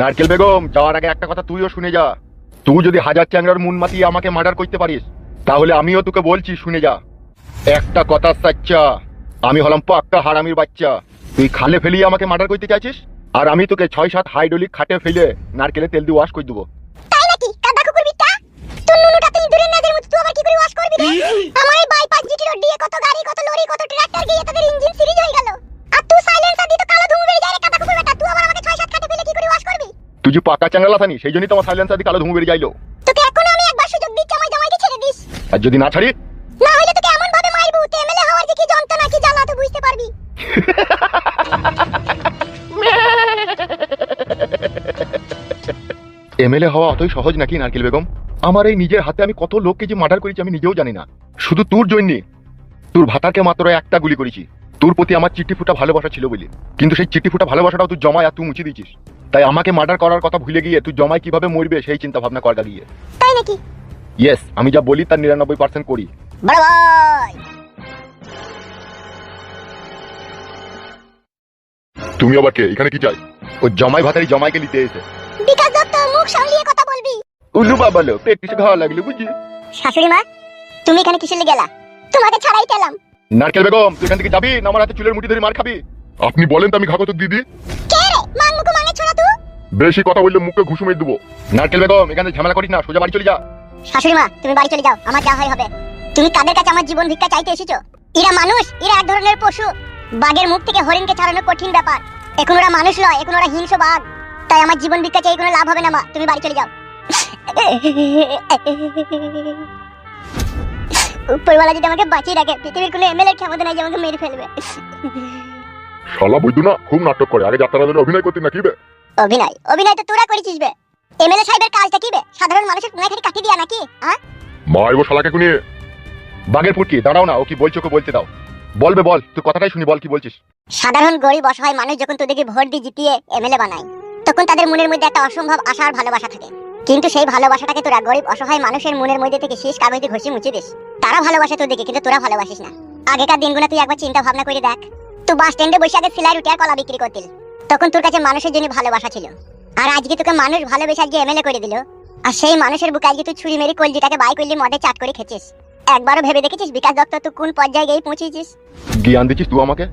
নারকেল বেগম, যাওয়ার আগে একটা কথা তুইও শুনে যা। তুই যদি হাজার চ্যাংরার মুন মাতিয়ে আমাকে মার্ডার করতে পারিস, তাহলে আমিও তোকে বলছি, শুনে যা। একটা কথা সাচ্চা, আমি হলাম পাক্কা হারামির বাচ্চা। তুই খালে ফেলিয়ে আমাকে মার্ডার করতে চাইছিস? আর আমি তোকে ছয় সাত হাইড্রোলিক খাটে ফেলে নারকেলে তেল দিয়ে ওয়াশ করে দেবো। তাই নাকি? কুকুর বিটটা তোর নুনুটা তুই মতো তুই কি তুই যে পাকা চ্যাংরা লাথানি সেই জন্যই তোমার সাইলেন্সার দিয়ে কালো ধুমু বেরিয়ে যাইলো। তোকে এখনও আমি একবার সুযোগ দিচ্ছি আমার জামাইকে ছেড়ে দিস। আর যদি না ছাড়ি না হলে তোকে এমন ভাবে মারবো তুই এমএলএ হওয়ার যে কি যন্ত্রণা কি জ্বালা তুই বুঝতে পারবি। এমএলএ হওয়া অতই সহজ নাকি নারকেল বেগম? আমার এই নিজের হাতে আমি কত লোককে যে মার্ডার করেছি আমি নিজেও জানি না। শুধু তোর জন্যে। তোর ভাতাকে মাত্র একটা গুলি করেছি। তোর প্রতি আমার চিঠি ফুটা ভালোবাসা ছিল বলে। কিন্তু সেই চিঠি ফুটা ভালোবাসাটাও তুই জমায় আর তুই মুছে দিয়েছিস। তাই আমাকে মার্ডার করার কথা ভুলে গিয়ে তুই জমায় কীভাবে মরবে সেই চিন্তা ভাবনা করা গিয়ে তাই নাকি? ইয়েস আমি যা বলি তার নিরানব্বই পার্সেন্ট করি। তুমি আবার কে? এখানে কি চাই? ও জমাই ভাতারি জমাইকে নিতে এসে। বিকাশ দত্ত মুখ সামলিয়ে কথা বলবি। উল্লু বাবালো পেট কিছু খাওয়া লাগল বুঝি শাশুড়ি মা তুমি এখানে কিসের লেগে গেলা তোমাকে ছাড়াই পেলাম নারকেল বেগম তুই এখান থেকে যাবি না আমার হাতে চুলের মুঠি ধরে মার খাবি? আপনি বলেন তো আমি খাব তো দিদি। কে রে? মাং মুকু মাঙে ছোড়া তুই বেশি কথা বললে মুখে ঘুষু মেরে দেবো। নারকেল বেগম এখানে ঝামেলা করিস না সোজা বাড়ি চলে যা। শাশুড়ি মা তুমি বাড়ি চলে যাও আমার যা হয় হবে। তুমি কাদের কাছে আমার জীবন ভিক্ষা চাইতে এসেছ? এরা মানুষ এরা এক ধরনের পশু। বাঘের মুখ থেকে হরিণকে ছাড়ানো কঠিন ব্যাপার। এখন ওরা মানুষ নয় এখন ওরা হিংস্র বাঘ। তাই আমার জীবন ভিক্ষা চাই কোনো লাভ হবে না মা। তুমি বাড়ি চলে যাও। উপরওয়ালা যদি আমাকে বাঁচিয়ে রাখে পৃথিবীর কোনো এমএলএ ক্ষমতা নাই যে আমাকে মেরে ফেলবে। শালা বৈদ্য না খুব নাটক করে। আগে যাত্রা ধরে অভিনয় করতে নাকি বে? অভিনয়? অভিনয় তো তোরা করেছিস বে। এমএলএ সাহেবের কাজটা কি বে? সাধারণ মানুষের কোনায় খালি কাটি দিয়া নাকি হ্যাঁ মা এগো শালাকে কুনিয়ে বাঘের ফুটকি দাঁড়াও না ও কি বলছো ওকে বলতে দাও। বলবে বল তুই কথাটাই শুনি বল কি বলছিস। সাধারণ গরিব অসহায় মানুষ যখন তোদেরকে ভোট দিয়ে জিতিয়ে এমএলএ বানায় তখন তাদের মনের মধ্যে একটা অসম্ভব আশা আর ভালোবাসা থাকে। কিন্তু সেই ভালোবাসাটাকে তোরা গরিব অসহায় মানুষের মনের মধ্যে থেকে শেষ কাগজে ঘষে মুছে দিস। তারা ভালোবাসে তোদেরকে কিন্তু তোরা ভালোবাসিস না। আগেকার দিনগুলো তুই একবার চিন্তা ভাবনা করে দেখ। তুই বাস স্ট্যান্ডে বসে আগে সিলাই রুটি আর কলা বিক্রি করতিল। তখন তোর কাছে মানুষের জন্য ভালোবাসা ছিল। আর আজকে তোকে মানুষ ভালোবেসে আজকে এমএলএ করে দিল। আর সেই মানুষের বুকে আজকে তুই ছুরি মেরে কলজিটাকে বাই করলি মদে চাট করে খেছিস একবারও ভেবে দেখেছিস বিকাশ দত্ত তুই কোন পর্যায়ে গিয়ে পৌঁছেছিস? জ্ঞান দিচ্ছিস তুই আমাকে?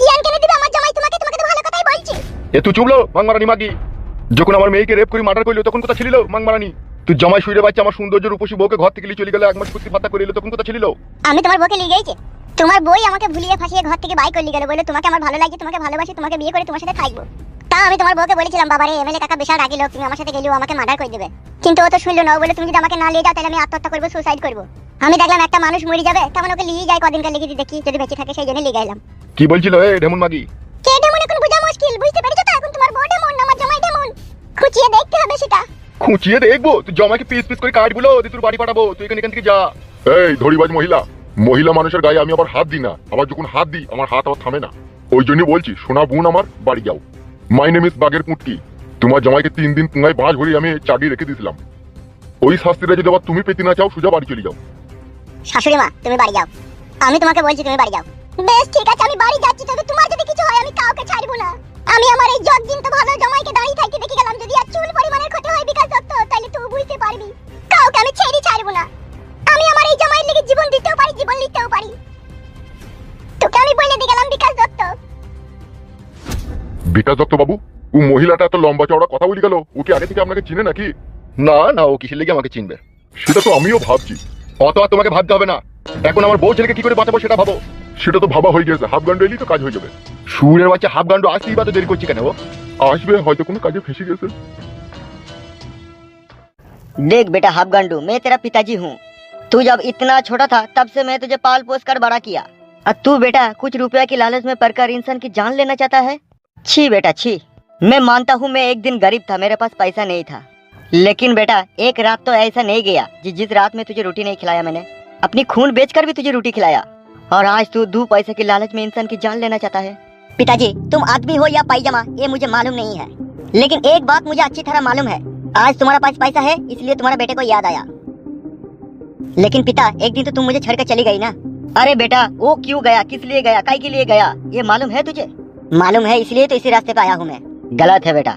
জ্ঞান কেন দিবে আমার জামাই? তোমাকে তোমাকে তো ভালো কথাই বলছি। এ তুই চুপলো মাংমারানি মাগি। যখন আমার মেয়েকে রেপ করে মার্ডার করল তখন কোথা ছিল মাংমারানি। তুই জমাই শুয়ে বাচ্চা আমার সৌন্দর্য রূপসী বউকে ঘর থেকে নিয়ে চলে গেলে এক মাস কুস্তি ফাত্তা করে এলো তখন কোথা ছিল। আমি তোমার বউকে লিয়ে গেছি তোমার বই আমাকে ভুলিয়ে ফাঁসিয়ে ঘর থেকে বাই করলি গেল বলে তোমাকে আমার ভালো লাগছে তোমাকে ভালোবাসি তোমাকে বিয়ে করে তোমার সাথে থাকব। তা আমি তোমার বউকে বলেছিলাম বাবারে এমএলএ কাকা বিশাল রাগি লোক তুমি আমার সাথে গেলেও আমাকে মার্ডার করে দেবে। কিন্তু ও তো শুনলো না বলে তুমি যদি আমাকে না নিয়ে যাও তাহলে আমি আত্মহত্যা করব সুসাইড করব। আমি দেখলাম একটা মানুষ মরে যাবে তেমন ওকে নিয়ে যাই কদিনকার লিখে দেখি যদি বেঁচে থাকে সেই জন্য লিয়ে গেলাম কি বলছিল এ ঢেমুন মাগি? কে ডেমন? এখন বোঝা মুশকিল বুঝতে পেরেছ তো? এখন তোমার বউ ডেমন আমার জামাই ডেমন। খুঁচিয়ে দেখতে হবে সেটা। খুঁচিয়ে দেখব? তুই জমাকে পিস পিস করে কাটগুলো তুই তোর বাড়ি পাঠাবো তুই এখান থেকে যা। এই ধরিবাজ মহিলা। মহিলা মানুষের গায়ে আমি আবার হাত দিই না। আবার যখন হাত দিই, আমার হাত আবার থামে না। ওই জন্য বলছি, সোনা বোন আমার, বাড়ি যাও। মাই নেম ইস পুটকি তোমার জামাইকে তিন দিন পুঙ্গায় বাঁশ ভরি আমি চাগি রেখে দিয়েছিলাম। ওই শাস্তিটা যদি আবার তুমি পেতে না চাও, সোজা বাড়ি চলে যাও। শাশুড়ি মা, তুমি বাড়ি যাও। আমি তোমাকে বলছি, তুমি বাড়ি যাও। বেশ, ঠিক আছে, আমি বাড়ি যাচ্ছি, তবে তোমার যদি কিছু হয়, আমি কাউকে ছাড়বো না। আমি আমার এই জগ দিন তো ভালো জামাইকে দাঁড়িয়ে থাকতে দেখে গেলাম, যদি আর চুল পরিমাণের ক্ষতি হয় বিকাশ দত্ত, তাহলে তুই বুঝতে পারবি। পারি তোকে আমি বলে দিয়ে গেলাম বিকাশ দত্ত বিকাশ দত্ত বাবু ও মহিলাটা এত লম্বা চওড়া কথা বলে গেল ও কি আগে থেকে আপনাকে চিনে নাকি না না ও কিসের লেগে আমাকে চিনবে সেটা তো আমিও ভাবছি অত আর তোমাকে ভাবতে হবে না এখন আমার বউ ছেলেকে কি করে বাঁচাবো সেটা ভাবো সেটা তো ভাবা হয়ে গেছে হাফ গান্ড এলেই তো কাজ হয়ে যাবে সুরের বাচ্চা হাফ গান্ড আসতেই বা তো দেরি করছি কেন ও আসবে হয়তো কোনো কাজে ফেসে গেছে देख बेटा हाफ गांडू मैं तेरा पिताजी हूँ तू जब इतना छोटा था, तब से मैं तुझे पाल पोस कर बड़ा किया। और तू बेटा, कुछ रुपया की लालच में पड़कर इंसान की जान लेना चाहता है? छी बेटा, छी। मैं मानता हूँ मैं एक दिन गरीब था, मेरे पास पैसा नहीं था। लेकिन बेटा, एक रात तो ऐसा नहीं गया, जि- जिस रात में तुझे रोटी नहीं खिलाया मैंने। अपनी खून बेचकर भी तुझे रोटी खिलाया। और आज तू दो पैसे की लालच में इंसान की जान लेना चाहता है। पिताजी, तुम आदमी हो या पायजामा ये मुझे मालूम नहीं है। लेकिन एक बात मुझे अच्छी तरह मालूम है। आज तुम्हारा पास पैसा है, इसलिए तुम्हारे बेटे को याद आया। लेकिन पिता एक दिन तो तुम मुझे छोड़कर चली गई ना? अरे बेटा वो क्यों गया? किस लिए गया? काय के लिए गया? ये मालूम है तुझे? मालूम है इसलिए तो इसी रास्ते पे आया हूँ मैं। गलत है बेटा।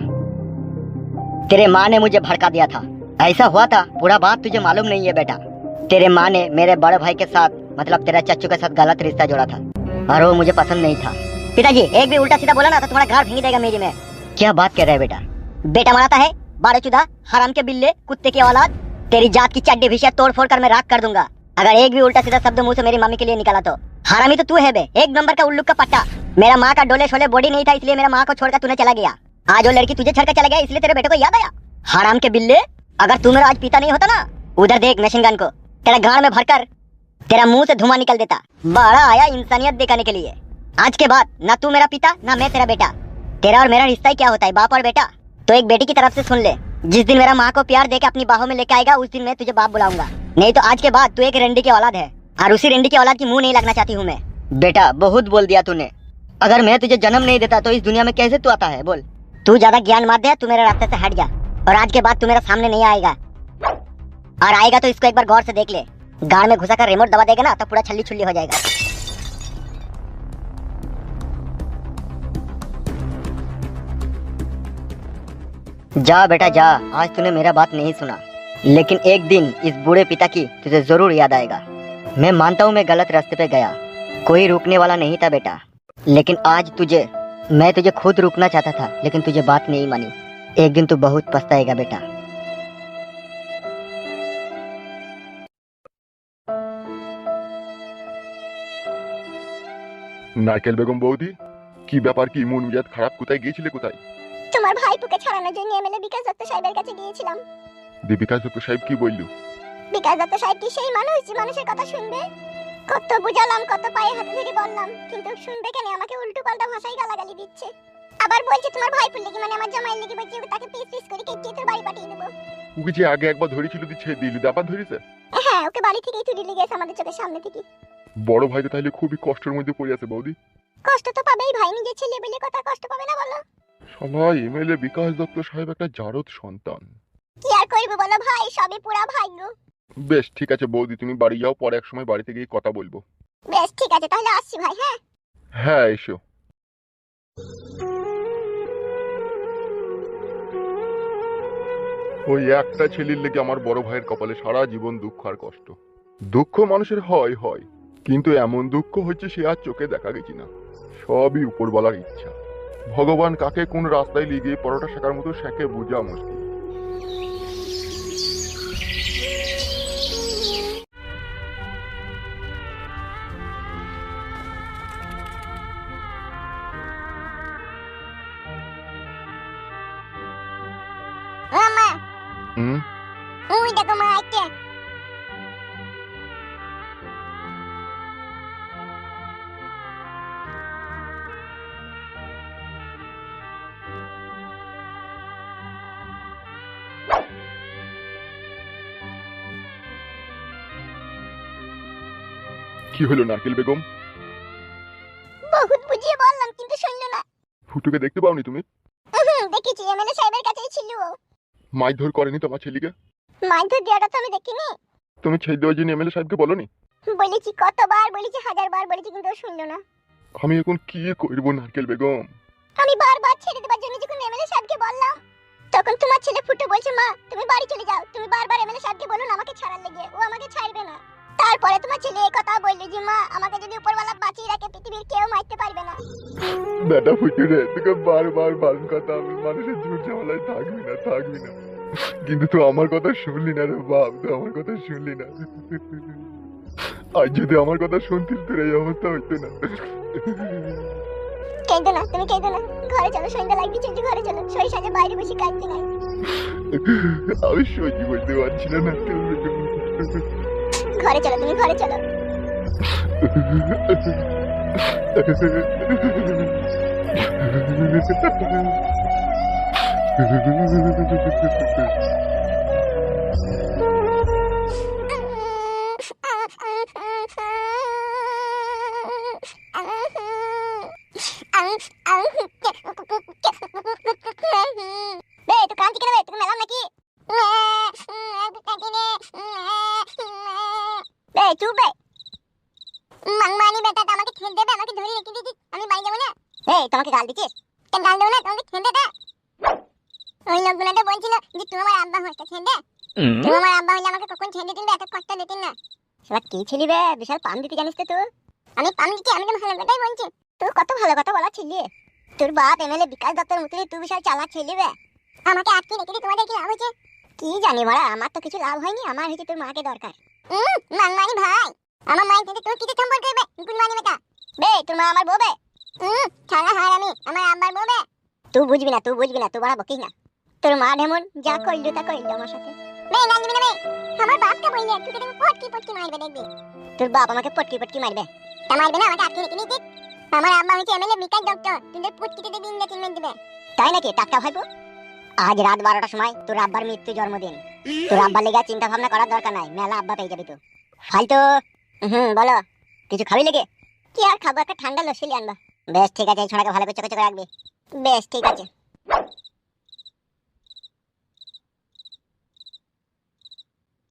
तेरे माँ ने मुझे भड़का दिया था। ऐसा हुआ था पूरा बात तुझे मालूम नहीं है बेटा। तेरे माँ ने मेरे बड़े भाई के साथ मतलब तेरा चच्चू के साथ गलत रिश्ता जोड़ा था। और वो मुझे पसंद नहीं था। पिताजी एक भी उल्टा सीधा बोला ना तो तुम्हारा घर भींग देगा मेरी में। क्या बात कर रहे है बेटा? बेटा मराता है बारहचुदा हराम के बिल्ले कुत्ते की औलाद तेरी जात की चड्डी भी तोड़ फोड़ कर मैं राख कर दूँगा। अगर एक भी उल्टा सीधा शब्द मुँह से मेरी मम्मी के लिए निकाला तो। हरामी तो तू है बे, एक नंबर का उल्लू का पट्टा। मेरा माँ का डोले शोले बॉडी नहीं था, इसलिए मेरा माँ को छोड़कर तूने चला गया। आज वो लड़की तुझे छोड़कर चला गया, इसलिए तेरे बेटे को याद आया। हराम के बिल्ले, अगर तू मेरा आज पिता नहीं होता ना, उधर देख मशीन गन को। तेरा गाड़ में भरकर तेरा मुँह से धुआँ निकल देता। बड़ा आया इंसानियत दिखाने के लिए। आज के बाद ना तू मेरा पिता, ना मैं तेरा बेटा। तेरा और मेरा रिश्ता क्या होता है, बाप और बेटा? तो एक बेटी की तरफ़ से सुन ले। जिस दिन मेरा माँ को प्यार देके अपनी बाहों में लेके आएगा, उस दिन मैं तुझे बाप बुलाऊँगा। नहीं तो आज के बाद तू एक रेंडी की औलाद है, और उसी रेंडी की औलाद की मुँह नहीं लगना चाहती हूँ मैं। बेटा, बहुत बोल दिया तूने। अगर मैं तुझे जन्म नहीं देता तो इस दुनिया में कैसे तू आता है? बोल। तू ज़्यादा ज्ञान मत दे, तू मेरे रास्ते से हट जा, और आज के बाद तू मेरे सामने नहीं आएगा। और आएगा तो इसको एक बार गौर से देख ले। गाड़ में घुसा कर रिमोट दबा देगा ना तो पूरा छल्ली छुल्ली हो जाएगा। जा बेटा जा आज तूने मेरा बात नहीं सुना लेकिन एक दिन इस बूढ़े पिता की तुझे जरूर याद आएगा मैं मानता हूँ मैं गलत रास्ते पे गया कोई रोकने वाला नहीं था बेटा लेकिन आज तुझे मैं तुझे खुद रुकना चाहता था लेकिन तुझे बात नहीं मानी एक दिन तू बहुत पछताएगा बेटा নারকেল বেগম বৌদি কি ব্যাপার কি মন মেজাজ খারাপ কোথায় গিয়েছিলে কোথায় তোমার ভাইপুকে ছাড়ানোর জন্য এমএলএ বিকাশ দত্ত সাহেবের কাছে গিয়েছিলাম। দীপিকা দত্ত সাহেব কি বলল? বিকাশ দত্ত সাহেব কি সেই মানুষ যে মানুষের কথা শুনবে? কত বুঝালাম কত পায়ে হাতে ধরে বললাম কিন্তু শুনবে কেন? আমাকে উল্টো পাল্টা ভাষায় গালাগালি দিচ্ছে। আবার বলছে তোমার ভাইপুর লেগে মানে আমার জামাইয়ের লেগে বলছে তাকে পিস পিস করে কেটে তোর বাড়ি পাঠিয়ে দেবো। ওকে যে আগে একবার ধরেছিল দি ছেড়ে দিল আবার ধরেছে? হ্যাঁ ওকে বাড়ি থেকেই তুলে নিয়ে গেছে আমাদের চোখের সামনে থেকে। বড় ভাই তো তাহলে খুবই কষ্টের মধ্যে পড়ে আছে বৌদি। কষ্ট তো পাবেই ভাই নিজের ছেলে বলে কথা কষ্ট পাবে না বলো? সবাই এমএলএ বিকাশ দত্ত সাহেব একটা জারদ সন্তান। কি আর করব বলো ভাই? সবই পুরা ভাগ্য। বেশ ঠিক আছে বৌদি তুমি বাড়ি যাও পরে এক সময় বাড়িতে গিয়ে কথা বলব। বেশ ঠিক আছে তাহলে আসছি ভাই হ্যাঁ? হ্যাঁ এসো। ওই একটা ছেলের লেগে আমার বড় ভাইয়ের কপালে সারা জীবন দুঃখ আর কষ্ট। দুঃখ মানুষের হয় হয় কিন্তু এমন দুঃখ হচ্ছে সে আর চোখে দেখা গেছি না। সবই উপরওয়ালার ইচ্ছা। ভগবান কাকে কোন রাস্তায় লিগে পরোটা শেখার মতো শেখে বোঝা মুশকিল। হুম? ওই দেখো মা আইতে কি হলো নারকেল বেগম? বহুত বুঝিয়ে বললাম কিন্তু শুনলো না। ফুটুকে দেখতে পাওনি তুমি? দেখেছি এমএলএ সাহেবের কাছেই ছিল ও। মারধর করেনি তোমার ছেলেকে? মারধর দেওয়াটা তো আমি দেখিনি। তুমি ছেড়ে দেওয়ার জন্য এমএলএ সাহেবকে বলনি? বলেছি কতবার বলেছি হাজার বার বলেছি কিন্তু ও শুনলো না। আমি এখন কি করব নারকেল বেগম? আমি বারবার ছেড়ে দেবার জন্য যখন এমএলএ সাহেবকে বললাম তখন তোমার ছেলে ফুটে বলছে মা তুমি বাড়ি চলে যাও। তুমি বারবার এমএলএ সাহেবকে বলুন আমাকে ছাড়ার লেগে। ও আমাকে ছাড়বে না। তারপরে তোমার ছেলে এই কথা বলল যে মা আমাকে যদি উপরওয়ালা বাঁচিয়ে রাখে পৃথিবীর কেউ মারতে পারবে না। বেটা ফুটে রে তোকে বারবার বারণ কথা আমি মানুষের ঝুট ঝামেলায় থাকবি না থাকবি না। কিন্তু তুই আমার কথা শুনলি না রে বাপ তুই আমার কথা শুনলি না। আজ যদি আমার কথা শুনতিস তোর এই অবস্থা হইতো না। কেঁদো না তুমি কেঁদো না। ঘরে চলো সন্ধ্যা লাগবে চলছে ঘরে চলো। সই সাজে বাইরে বসে কাঁদতে নাই। আমি সহ্য করতে পারছি না বেগম ঘরে চলো তুমি ঘরে চলো বে তুই কাঁদছি কেন বে তোকে মেলাম নাকি বে চুপ বে মাংমানি বেটা আমাকে খেতে দেবে? আমাকে ধরে রেখে দিছিস আমি বাড়ি যাব না? এই তোমাকে গাল দিছিস কেন গাল দেবো না? তোমাকে খেতে দে ওই লোকগুলো তো বলছিল যে তুমি আমার আব্বা হচ্ছে ছেড়ে দে। তুমি আমার আব্বা হইলে আমাকে কখন ছেড়ে দিতেন এত কষ্ট দিতেন না। সেটা কি ছিলি বে? বিশাল পাম দিতে জানিস তো তুই? আমি পাম দিতে আমি তো ভালো কথাই বলছি। তুই কত ভালো কথা বলা ছিলি তোর বাপ এমএলএ বিকাশ দত্তর মতনই তুই বিশাল চালাক ছিলি বে। আমাকে আটকে রেখে দিয়ে তোমাদের কি লাভ হয়েছে? কি জানি মারা আমার তো কিছু লাভ হয়নি, আমার হয়েছে তোর মাকে দরকার। মাংমানি ভাই, আমার মায়ের সাথে তোর কিছু সম্পর্ক হবে গুলমানি মেটা বে, তোর মা আমার বউ বে হুম ছাড়া হার আমি, আমার আব্বার বউ বে তুই বুঝবি না তুই বুঝবি না তুই বড় বকিস না। তোর মা ঢেমন, যা কইলো তা কইলো আমার সাথে। বে জানবি না বে? আমার বাপকে বললে তুই দেখবি, পটকি পটকি মারবে দেখবি। তোর বাপ আমাকে পটকি পটকি মারবে। তা মারবে না, আমাকে আটকে রেখে নিতে আমার আব্বা হচ্ছে এমএলএ বিকাশ ডক্টর তোদের পুটকিতে দিন দেখে দিবে। তাই নাকি, টাটকা ভাইবো আজ রাত বারোটার সময় তোর আব্বার মৃত্যু জন্মদিন। তোর আব্বার লেগে চিন্তা ভাবনা করার দরকার নাই, মেলা আব্বা পেয়ে যাবি তো। ফালতু। হুম, বলো, কিছু খাবি লেগে কি আর খাব, একটা ঠান্ডা লস্যি আনবা। বেশ, ঠিক আছে ছোড়াকে ভালো করে চোখে চোখে রাখবি। বেশ, ঠিক আছে।